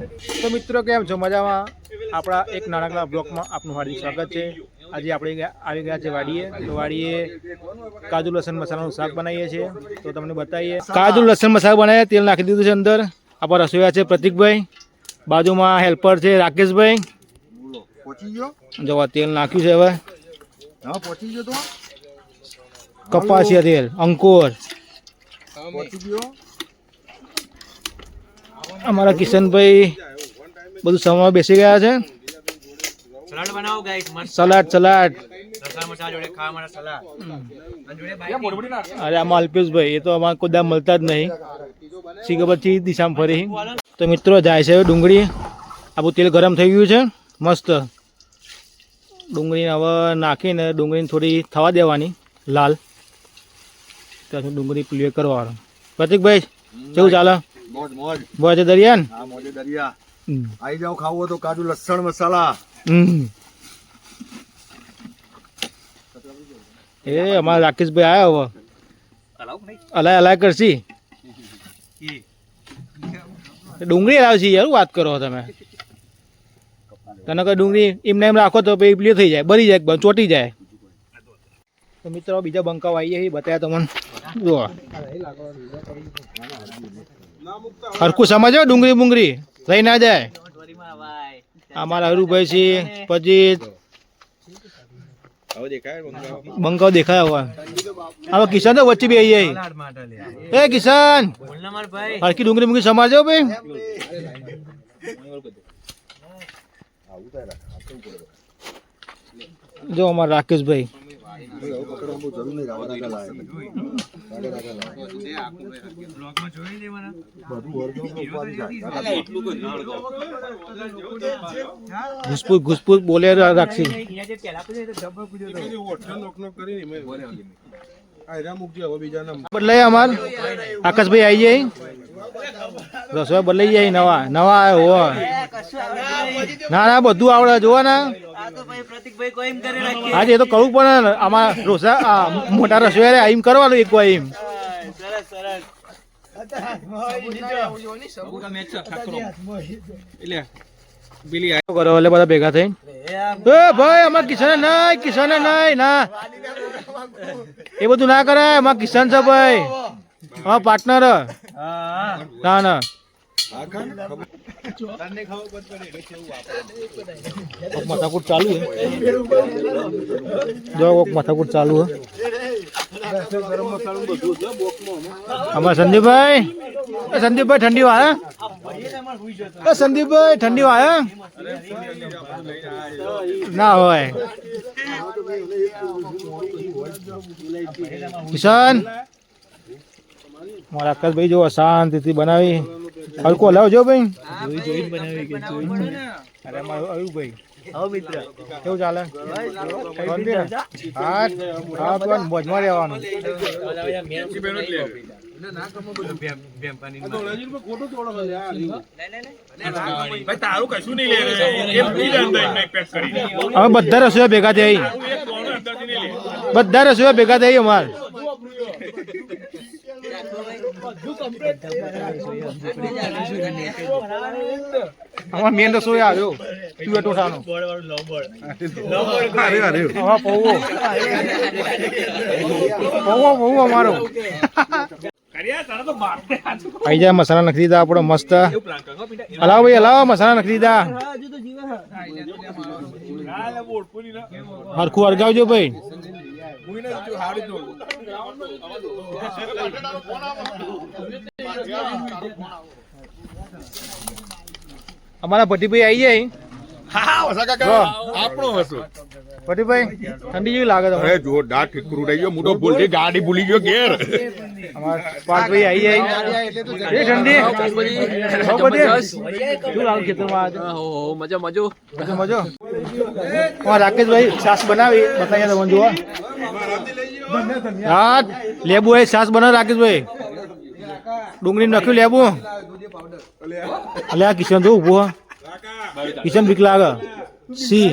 તો મિત્રો કેમ છો? મજામાં? આપણા એક નાનકડા બ્લોકમાં આપનું હાર્દિક સ્વાગત છે. આજે આપણે આવી ગયા છે વાડીએ. તો વાડીએ કાજુ લસણ મસાલાનું શાક બનાવીએ છીએ. તો તમને બતાવીએ. કાજુ લસણ મસાલા બનાવીએ, તેલ નાખી દીધું છે અંદર. આપણા રસોઈયા છે પ્રતિકભાઈ. બાજુમાં હેલ્પર છે રાકેશભાઈ. બોલો પહોંચી ગયો જો તેલ નાખ્યું છે હવે. કપાસિયા તેલ, અંકુર. અમારા કિશનભાઈ બધું સમય બેસી ગયા છે. સલાડ બનાવો ગાઈસ મસ્ત. સલાડ અરે આમાં અલ્પેશભાઈ એ તો અમારે કોઈ મળતા જ નહીં. શી પછી દિશામાં ફરી. તો મિત્રો જાય છે હવે ડુંગળી. આપણું તેલ ગરમ થઈ ગયું છે. મસ્ત. ડુંગળીને હવે નાખીને ડુંગળીને થોડી થવા દેવાની લાલ. ત્યાંથી ડુંગળી ક્લિયર કરવાનો પ્રતિકભાઈ કેવું ચાલે? મોજ મોજ. બોય દરિયા દરિયાન? હા મોજે દરિયા. આવી જાવ ખાવું હોય તો કાજુ લસણ મસાલા. હમ. એ અમારા રાકેશભાઈ આવ્યા હવે અલાય અલાય કરશી. ડુંગળી લાવશી યાર વાત કરો તમે? તને કોઈ ડુંગળી એમને એમ રાખો તો પછી પેલી થઈ જાય બરી જાય ચોટી જાય. તો મિત્રો બીજા બંકાવ આવીએ બતાવ્યા તમને. જુઓ. હરખું સમજો ડુંગળી બુંગળી. રહી ના જાય. અમારા હરુભાઈ છે પછી બંકાવ દેખાય હવે હવે કિશન તો વચ્ચે બે એ કિશન! હરકી ડુંગળી મુંગળી સમાજો ભાઈ. જો અમારા રાકેશભાઈ. ઘુસપુસ ઘુસપુસ બોલે રાખશી. બદલાય અમાર. આકાશભાઈ આવી જાય. રસોઈ બદલાઈ જાય, નવા નવા હો ના ના, બધું આવડે જોવા ના કરી આજે તો કરવું પણ ને. આમાં રોસા મોટા રસોઈયા એમ કરવાનું એક વાર એમ. કરો એટલે બધા ભેગા થઈ એ ભાઈ અમાર કિશન ના કિશન નહીં ના. એ બધું ના કરાય અમાર કિશન છે ભાઈ. હા પાર્ટનર ના ના. માથાકૂટ ચાલુ જો માથાકૂટ ચાલુ હે. સંદીપભાઈ? સંદીપભાઈ ઠંડી વાળા સંદીપભાઈ ઠંડી વાળા ના હોય. કિશન? મારા આકાશભાઈ જો શાંતિથી બનાવી. હલકો લાવજો ભાઈ. અરે અમારું મિત્ર. કેવું ચાલે? શાંતિ હા હા તો મોજમાં રહેવાનું. બધા રસોઈયા ભેગા થઈ. બધા રસોઈયા ભેગા થઈ અમાર. અમાર મેન રસોઈ આવ્યો તું ટોટાનો હા પૌવો. પૌવો પૌવો અમારો. આઈ જા મસાલા નાખી દીધા આપણો મસ્ત. હલાવ ભાઈ હલાવ મસાલા નાખી દીધા. હરખું અરગાવજો ભાઈ. અમારા ભટ્ટીભાઈ આવી જાય. આપણો હસો ભટ્ટીભાઈ ઠંડી જેવી લાગે તમને? અરે જોરદાર ઠીકરું રહી ગયો મોટો ભૂલ ગાડી ભૂલી ગયો ઘેર. અમારા પાર્થભાઈ આવી જાય. એ ઠંડી. બહુ બધી શું લાગે ખેતરમાં મજા મજો. મજો મજો? અમારા રાકેશભાઈ છાસ બનાવી. બતાવીએ જુઓ હા, લેબુ એ છાસ બનાવ રાકેશભાઈ. ડુંગળી નાખ્યું લેબુ. અલ્યા, કિશન તો ઊભો કિશન બીક લાગે. સી.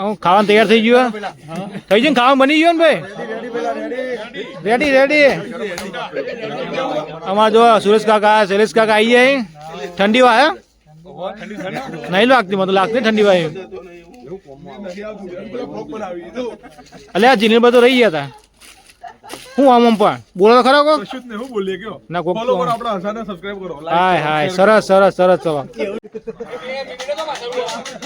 હું ખાવાનું તૈયાર થઈ ગયું થઈ ગયું ખાવાનું? બની ગયું ને ભાઈ? રેડી રેડી અમાર જો સુરેશ કાકા શૈલેષ કાકા આવી જાય ઠંડી વાય નહીં લાગતી મને લાગતી ઠંડી વાય અલ્યા આ જીની બધું રહી ગયા હતા હું આમ આમ પણ. બોલો તો ખરો કોક? કશું જ નહીં હું બોલીએ કયો? ના કોક ફોલો કરો આપણા હસાને સબસ્ક્રાઇબ કરો. હાય હાય. સરસ સરસ સરસ સવા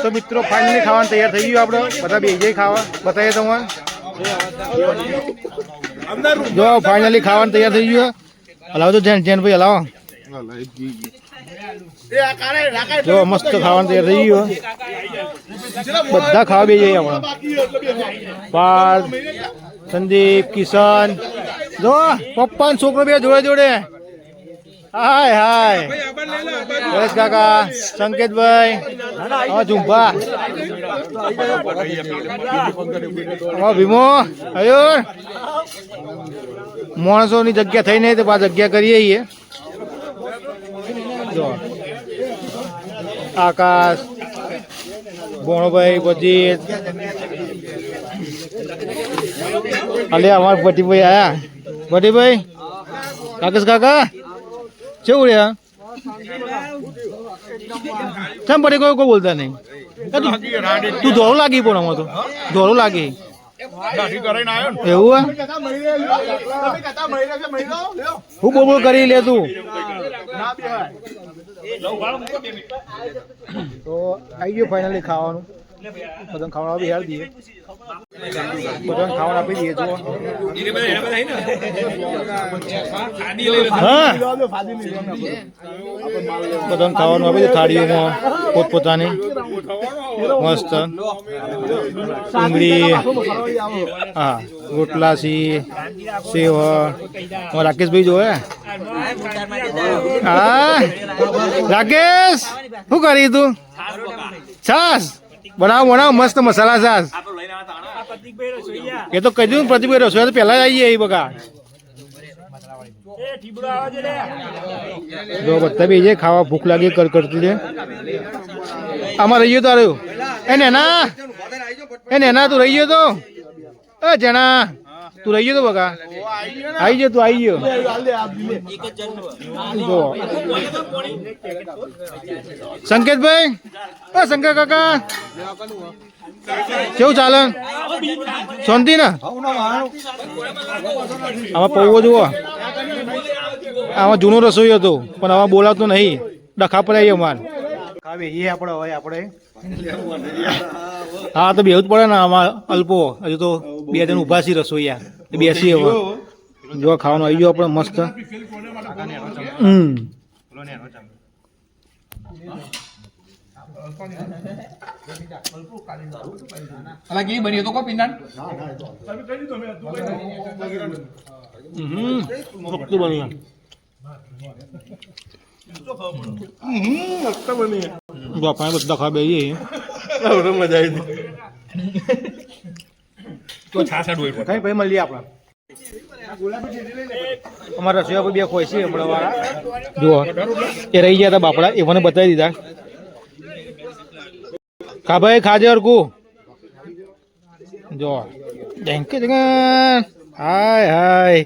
તો મિત્રો ફાઇનલી ખાવાનું તૈયાર થઈ ગયું આપણે. બધા બે જઈ ખાવા. બતાવીએ તમને. જો ફાઇનલી ખાવાનું તૈયાર થઈ ગયું હલાવો તો જૈન જૈન ભાઈ હલાવો. જો મસ્ત ખાવાનું તૈયાર થઈ ગયું બધા ખાવા બે જઈએ આપણે. પાર્થ સંદીપ કિશન જો પપ્પા ને છોકરો બે જોડે જોડે. હાય હાય. પરેશ કાકા, સંકેતભાઈ હા ઝુંભા. હા ભીમો માણસો માણસોની જગ્યા થઈ નહીં તો પાછા જગ્યા કરીએ જો. આકાશ ભોણભાઈ પછી અલે અમારા ભટીભાઈ આયા. ભટીભાઈ કાકેશ કાકા? કેવું રહ્યા? કેમ પડી કોઈ કોઈ બોલતા નહીં? તું ધોળું લાગી પણ આમાં તો. ધોળું લાગી. એવું હે બોલ કરી લે તું. તો આવી ગયું ફાઇનલી ખાવાનું. બધાને ખાવાનું આપી યાર દઈએ બધાને ખાવાનું આપી દઈએ જો બધાને ખાવાનું આપી દઈએ થાળીઓમાં, પોતપોતાની. મસ્ત. ડુંગળી, હા, રોટલા સી, સેવ. રાકેશભાઈ જોવે? હા. રાકેશ, શું કરી તું? છાસ. બનાવ બનાવો મસ્ત મસાલા સાસ. એ તો કહી દઉં પ્રતિભાઈ રસોઈ તો પહેલા જ આવી જાય એ બગા જો બધા બી જાય ખાવા ભૂખ લાગી કર કરતી છે. આમાં રહી ગયો તારું. એ નેના. એ નેના તું રહી ગયો તો? એ જણા તું રહી ગયો તો બગા આવી ગયો તું આવી ગયો. જો. સંકેતભાઈ? શંકર કાકા. કેવું ચાલે? શાંતિ ને? આમાં પૌવો જુઓ. આમાં જૂનો રસોઈ હતો પણ આમાં બોલાતું નહીં. ડખા પર આવી અમાર. ખાવી એ આપણે હોય આપણે. હા તો બેવું જ પડે ને આમાં અલ્પો. હજુ તો બે જણ ઊભા છીએ રસોઈયા. એ બેસી હવે જો ખાવાનું આવી ગયો આપણે મસ્ત. હમ. અલા કેવી બની તો કો હમ. મસ્ત બની જો આપણે બધા ખાવા બેસીએ. તો છાસા ડોઈ પર કઈ ભાઈ મળીએ આપણે? અમારા રસોઈયા બે ખોય છે હમણાં વાળા જુઓ, એ રહી ગયા હતા બાપડા એ મને બતાવી દીધા. ખા ભાઈ, ખાજે અરકુ જો થેન્ક યુ હાય હાય.